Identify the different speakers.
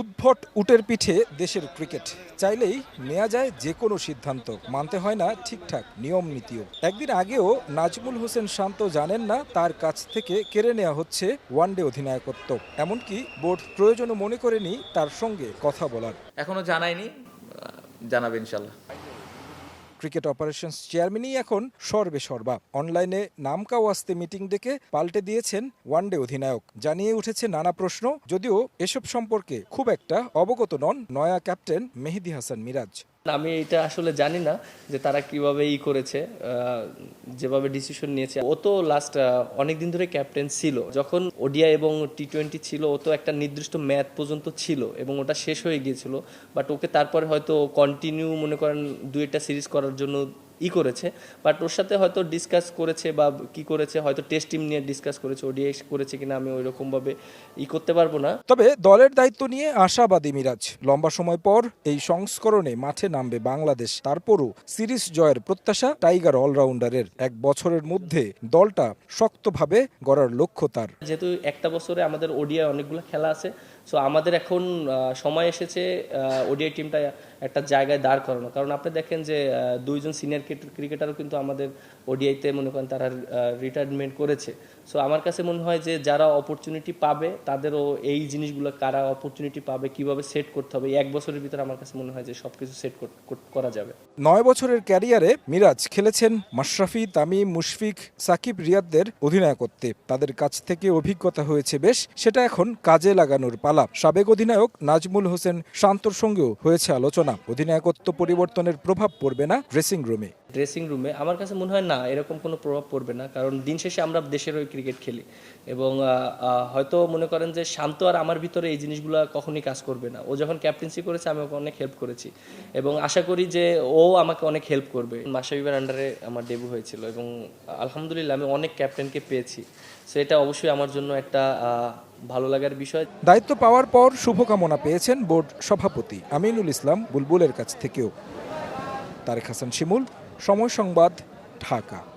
Speaker 1: উদ্ভট উটের পিঠে দেশের ক্রিকেট। চাইলেই নেওয়া যায় যে কোনো সিদ্ধান্ত। মানতে হয় না ঠিকঠাক নিয়ম নীতিও। একদিন আগেও নাজমুল হোসেন শান্ত জানেন না তার কাছ থেকে কেড়ে নেওয়া হচ্ছে ওয়ানডে অধিনায়কত্ব। এমনকি বোর্ড প্রয়োজনও মনে করেনি তার সঙ্গে কথা বলার।
Speaker 2: এখনও জানায়নি জানাবে ইনশাল্লাহ।
Speaker 1: ক্রিকেট অপারেশনস চেয়ারম্যানই এখন সর্বে সর্বা। অনলাইনে নামকাও আসতে মিটিং ডেকে পাল্টে দিয়েছেন ওয়ানডে অধিনায়ক। জানিয়ে উঠেছে নানা প্রশ্ন, যদিও এসব সম্পর্কে খুব একটা অবগত নন নয়া ক্যাপ্টেন মেহেদি হাসান মিরাজ।
Speaker 3: আমি এটা আসলে জানি না যে তারা কীভাবে ই করেছে যেভাবে ডিসিশন নিয়েছে। ও তো লাস্ট অনেক দিন ধরে ক্যাপ্টেন ছিল। যখন ওডিয়া এবং টি টোয়েন্টি ছিল, ও তো একটা নির্দিষ্ট ম্যাচ পর্যন্ত ছিল এবং ওটা শেষ হয়ে গিয়েছিল। বাট ওকে তারপরে হয়তো কন্টিনিউ মনে করেন দু একটা সিরিজ করার জন্য ই করেছে বাট ওর সাথে হয়তো ডিসকাস করেছে বা কি করেছে হয়তো টেস্ট টিম নিয়ে ডিসকাস করেছে ওডিআই করেছে কিনা আমি ওই রকম ভাবে ই করতে পারব না।
Speaker 1: তবে দলের দায়িত্ব নিয়ে আশাবাদী মিরাজ। লম্বা সময় পর এই সংস্করণে মাঠে নামবে বাংলাদেশ। তারপরও সিরিজ জয়ের প্রত্যাশা টাইগার অলরাউন্ডারের। এক বছরের মধ্যে দলটা শক্তভাবে গড়ার লক্ষ্য তার।
Speaker 3: যেহেতু একটা বছরে আমাদের ওডিআই অনেকগুলো খেলা আছে সো আমাদের এখন সময় এসেছে ওডিআই টিমটা একটা জায়গায় দাঁড় করানো। কারণ আপনি দেখেন যে দুইজন সিনিয়র ক্রিকেটারও কিন্তু আমাদের ওডিআইতে মনে করেন তারা রিটায়ারমেন্ট করেছে। সো আমার কাছে মনে হয় যে যারা অপরচুনিটি পাবে, তাদেরও এই জিনিসগুলো কারা অপরচুনিটি পাবে, কীভাবে সেট করতে হবে, এক বছরের ভিতরে আমার কাছে মনে হয় যে সবকিছু সেট করা যাবে।
Speaker 1: নয় বছরের ক্যারিয়ারে মিরাজ খেলেছেন মাশরাফি, তামিম, মুশফিক, সাকিব, রিয়াদদের অধিনায়কত্বে। তাদের কাছ থেকে অভিজ্ঞতা হয়েছে বেশ, সেটা এখন কাজে লাগানোর পালা। সাবেক অধিনায়ক নাজমুল হোসেন শান্তর সঙ্গেও হয়েছে আলোচনা। অধিনায়কত্ব পরিবর্তনের প্রভাব পড়বে না ড্রেসিং রুমে
Speaker 3: ড্রেসিং রুমে আমার কাছে মনে হয় না, এরকম কোনো প্রভাব পড়বে না। কারণ দিন শেষে আমরা দেশের হয়ে ক্রিকেট খেলি। এবং হয়তো মনে করেন যে শান্ত আর আমার ভিতরে এই জিনিসগুলো কখনই কাজ করবে না। ও যখন ক্যাপ্টেন্সি করেছে, আমি ওকে অনেক হেল্প করেছি। এবং আশা করি যে ও আমাকে অনেক হেল্প করবে। মাসাবিবের আন্ডারে আমার ডেবু হয়েছিল এবং আলহামদুলিল্লাহ আমি অনেক ক্যাপ্টেনকে পেয়েছি। সো এটা অবশ্যই আমার জন্য একটা ভালো লাগার বিষয়।
Speaker 1: দায়িত্ব পাওয়ার পর শুভকামনা পেয়েছেন বোর্ড সভাপতি আমিনুল ইসলাম বুলবুলের কাছ থেকেও। তারেক হাসান শিমুল সময় সংবাদ ঢাকা।